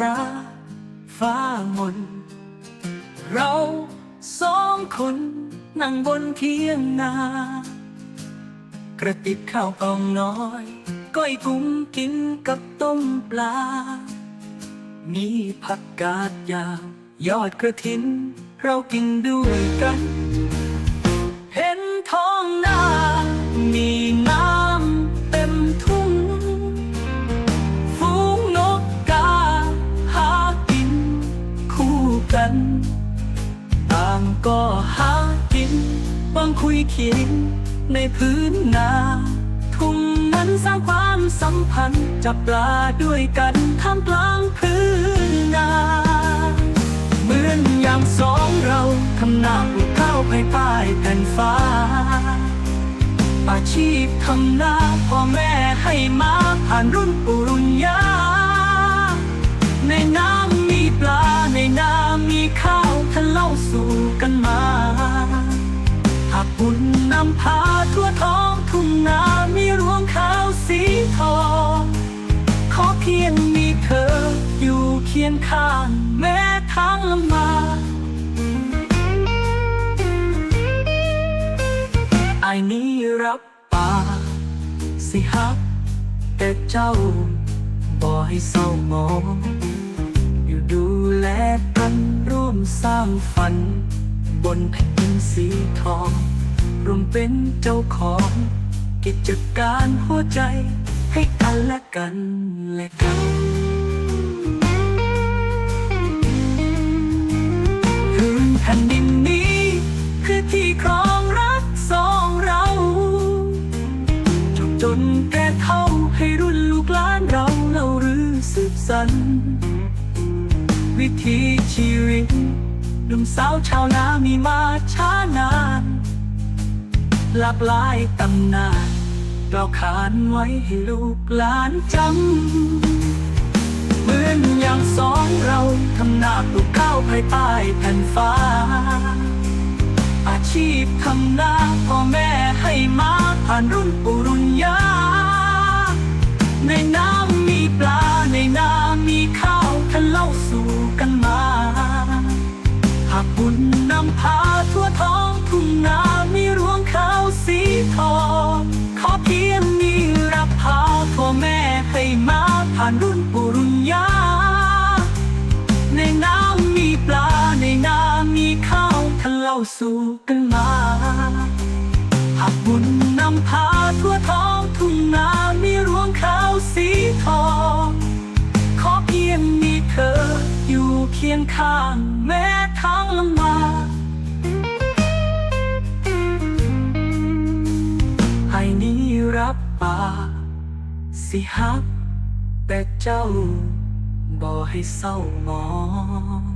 ราฟ้ามน เราสองคนนั่งบนเทียงนากระติบข้าวกล่องน้อยก้อยกุ้งกินกับต้มปลา มีผักกาดยาวยอดกระถิน เรากินด้วยกัน ต่างก็หากินบางคุยเขียนในพื้นนาทุ่งนั้นสร้างความสัมพันธ์จับปลาด้วยกันท่ามกลางพื้นนาเหมือนอย่างสองเราทำนาปลูกข้าวภายใต้แผ่นฟ้า อาชีพทำนาพ่อแม่ให้มาผ่านรุ่นปู่รุ่นย่า ยู่เคียงข้างแม้ทางลำบากไอ้นี้รับปากสิฮัก แต่เจ้าบ่ให้เศร้าหมอง อยู่ดูแลกันร่วมสร้างฝัน บนแผ่นดินสีทองรวมเป็นเจ้าของ กิจการหัวใจให้กันและกันและกัน ผ่นดินนี้คือที่ครองรักสองเราจบจนแก่เท่าให้รุ่นลูกหลานเราเล่ารือสืบสัน วิถีชีวิตหนุ่มสาวชาวนามีมาช้านาน หลากหลายตำนานกล่าขานไว้ให้ลูกหลานจำ ทำนาปลูกข้าวภายใต้แผ่นฟ้า อาชีพทำนาพ่อแม่ให้มาผ่านรุ่นปู่รุ่นย่าในน้ำมีปลาในนามีข้าวท่านเล่าสู่กันมา หากบุญนำพาทั่วท้องทุ่งนามีรวงข้าวสีทองขอเพียงมีรับพาพ่อแม่ให้มาผ่านรุ่นปู่รุ่นย่าาสู่กันมา หากบุญนำพาทั่วท้องทุ่งนามีรวงข้าวสีทอง ขอเพียงมีเธออยู่เคียงข้างแม้ทางลำบากให้นี้รับปากสิฮักแต่เจ้าบ่ให้เศร้ามอง